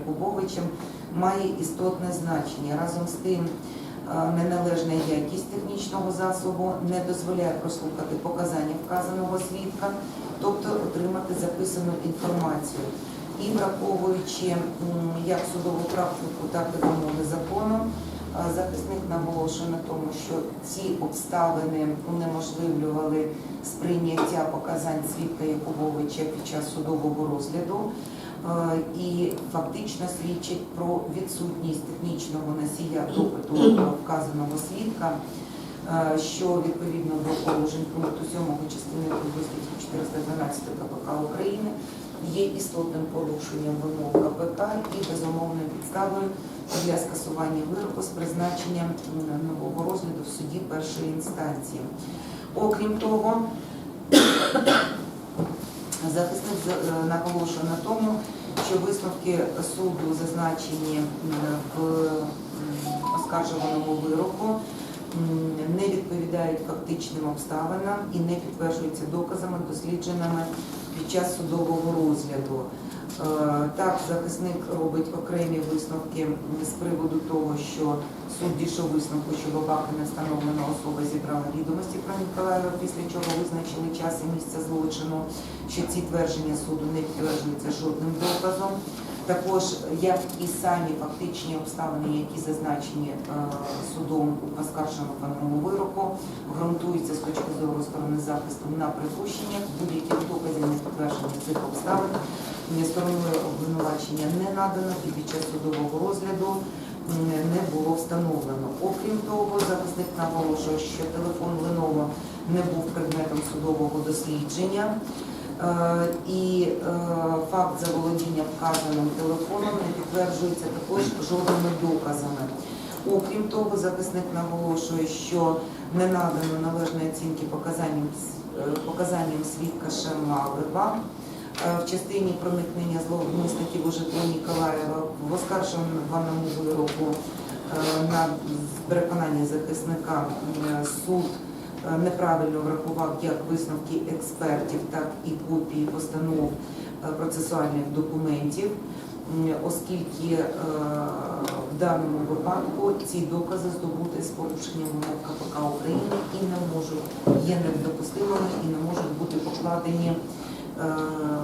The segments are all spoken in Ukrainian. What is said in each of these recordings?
Якубовичем має істотне значення. Разом з тим, е, неналежна якість технічного засобу не дозволяє прослухати показання вказаного свідка, тобто отримати записану інформацію. І враховуючи як судову практику, так і вимоги закону, е, захисник наголошує на тому, що ці обставини унеможливлювали сприйняття показань свідка Якубовича під час судового розгляду і фактично свідчить про відсутність технічного носія допиту вказаного свідка, е, що відповідно до положень пункту 7 частини 2 статті 412 КПК України є істотним порушенням вимог КПК і безумовною підставою для скасування вироку з призначенням нового розгляду в суді першої інстанції. Окрім того, захисник за- е, наголошує на тому, що висновки суду зазначені в оскаржуваному вироку не відповідають фактичним обставинам і не підтверджуються доказами, дослідженими під час судового розгляду. Е, Так, захисник робить окремі висновки з приводу того, що суд дійшов висновку, що Бабака не встановлена особа зібрала відомості про Ніколаєва, після чого визначили час і місце злочину, що ці твердження суду не підтверджуються жодним доказом. Також як і самі фактичні обставини, які зазначені е, судом у оскарженому вироку, ґрунтуються з точки зору сторони захисту на припущеннях, будь-яких доказів не підтвердження цих обставин стороною обвинувачення не надано і під час судового розгляду не було встановлено. Окрім того, захисник наголошує, що телефон Леново не був предметом судового дослідження. Е, І е, факт заволодіння вказаним телефоном не підтверджується також жодними доказами. Окрім того, захисник наголошує, що не надано належної оцінки показанням, е, показанням свідка Шермалева е, в частині проникнення зловмисників у житло Ніколаєва в оскарженому вироку на переконання захисника суд неправильно врахував як висновки експертів, так і копії постанов е, процесуальних документів, оскільки е, в даному випадку ці докази здобути з порушенням вимог КПК України і не можуть є недопустимими і не можуть бути покладені е,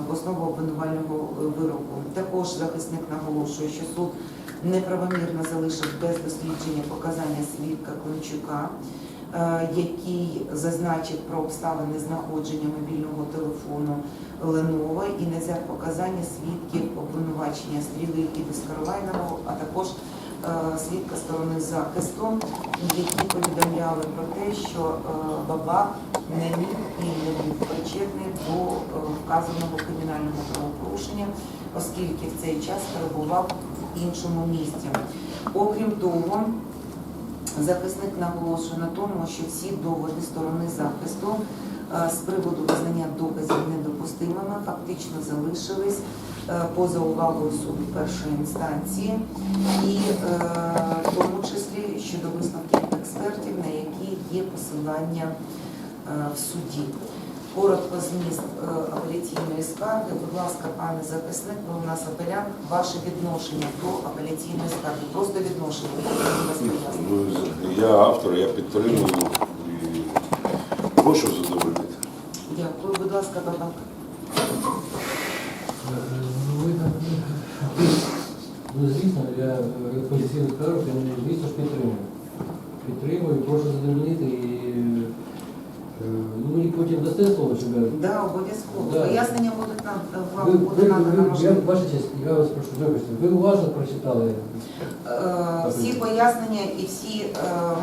в основу обвинувального е, вироку. Також захисник наголошує, що суд неправомірно залишив без дослідження показання свідка Климчука, е, який зазначив про обставини знаходження мобільного телефону Ленова і не показання свідків обвинувачення стріли і Безкарвайного, а також е, свідка сторони захисту, які повідомляли про те, що е, Бабак не міг і не був причетний до е, вказаного кримінального правопорушення, оскільки в цей час перебував в іншому місці. Окрім того, захисник наголошує на тому, що всі доводи сторони захисту е, з приводу визнання доказів недопустимими фактично залишились е, поза увагою суду першої інстанції, і е, в тому числі щодо висновків експертів, на які є посилання в суді. Коротко зміст е, апеляційної скарги. Будь ласка, пане захисник, ви у нас апелянт. Ваше відношення до апеляційної скарги. Просто відношення. Ну, Я автор, я підтримую і прошу задовольнити. Дякую, будь ласка, бабак. Ну, ви так, Ну, звісно, я е, позиційно я, звісно ж підтримую. Підтримую, прошу задовольнити і е, ну, потім дасте слово, щоб я... Да, обов'язково. Да. Пояснення будуть нам вам Ви, буде ви, надано ви, я, можливо. ваша честь, я вас прошу, вибачте, ви уважно прочитали? Е, Всі пояснення і всі е,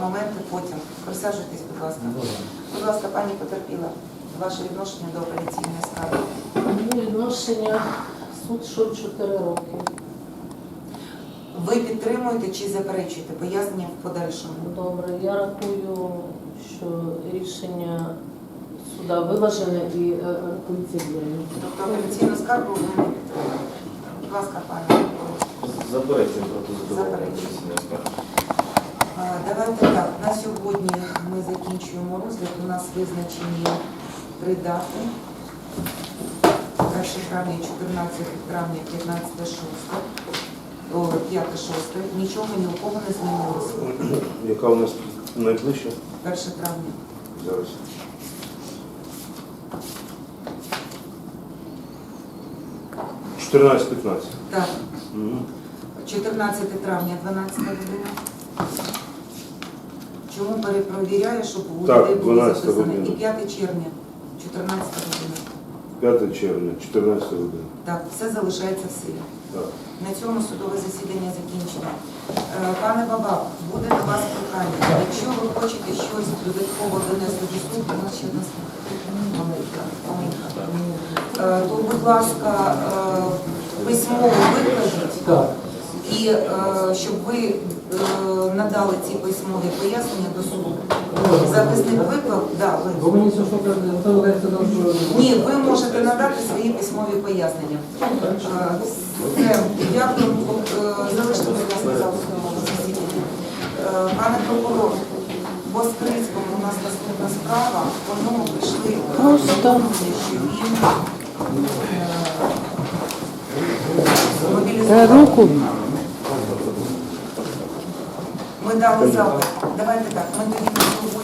моменти потім. Присаджуйтесь, будь ласка. Добре. Будь ласка, пані потерпіла. Ваше відношення до апеляційної скарги. Відношення суд йшов 4 роки. Ви підтримуєте чи заперечуєте пояснення в подальшому? Добре, я рахую, що рішення суда виважене і е, рекомендаційне. Тобто апеляційну скаргу ви не підтримуєте. Будь ласка, пані. Заперечуємо проти задоволення Заперечуємо. рішення скарги. Е, Давайте так. На сьогодні ми закінчуємо розгляд. У нас визначені три дати. 1 травня, 14 травня, 15 6. 5, 6, нічого ні у кого не змінилося. Яка у нас найближча 1 травня. зараз? Чотирнадцять, п'ятнадцять. Так, Мгм. 14 травня, 12 година. Чому перепровіряю, щоб у Так, людей було 12 записано. година. І 5 червня, 14 година. 5 червня, 14 година. Так, все залишається в силі. Так. На цьому судове засідання закінчено. Е, Пане Бабак, буде до вас прохання. Якщо ви хочете щось додатково донести до суду, у нас ще одна маленька. Е, то, будь ласка, е, письмово викладіть. Так. І е, щоб ви надали ці письмові пояснення до суду. Захисник виклав, да, Бо ви. мені все, що каже, Антон Олег що... Ні, ви можете надати свої письмові пояснення. Все, дякую. Залиште, будь ласка, засідання. Пане прокурор, по Скрицькому у нас наступна справа. По ньому прийшли Просто. що він. Руку. Ми дали запит. Давайте так,